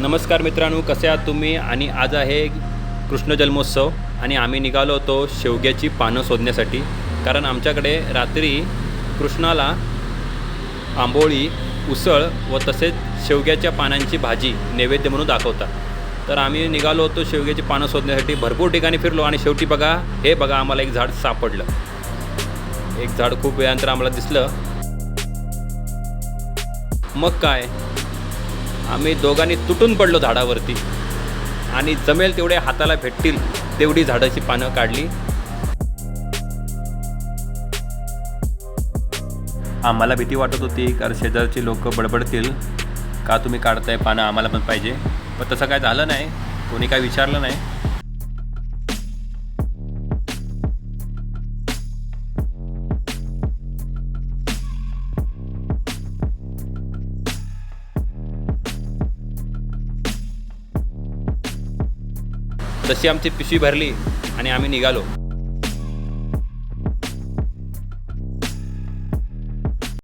नमस्कार मित्रांनो कसे आहात तुम्ही? आणि आज आहे कृष्ण जन्मोत्सव आणि आम्ही निघालो होतो शेवग्याची पानं शोधण्यासाठी कारण आमच्याकडे रात्री कृष्णाला आंबोळी उसळ व तसेच शेवग्याच्या पानांची भाजी नैवेद्य म्हणून दाखवतात तर आम्ही निघालो होतो शेवग्याची पानं शोधण्यासाठी भरपूर ठिकाणी फिरलो आणि शेवटी बघा हे बघा आम्हाला एक झाड सापडलं. एक झाड खूप वेळानंतर आम्हाला दिसलं. मग काय? आम्ही दोघांनी तुटून पडलो झाडावरती. आणि जमेल तेवढे हाताला भेटतील तेवढी झाडाची पानं काढली. आम्हाला भीती वाटत होती कारण शेजारची लोक बडबडतील. का तुम्ही काढताय पानं? आम्हाला पण पाहिजे. पण तसं काय झालं नाही. कोणी काय विचारलं नाही. तशी आमची पिशवी भरली आणि आम्ही निघालो.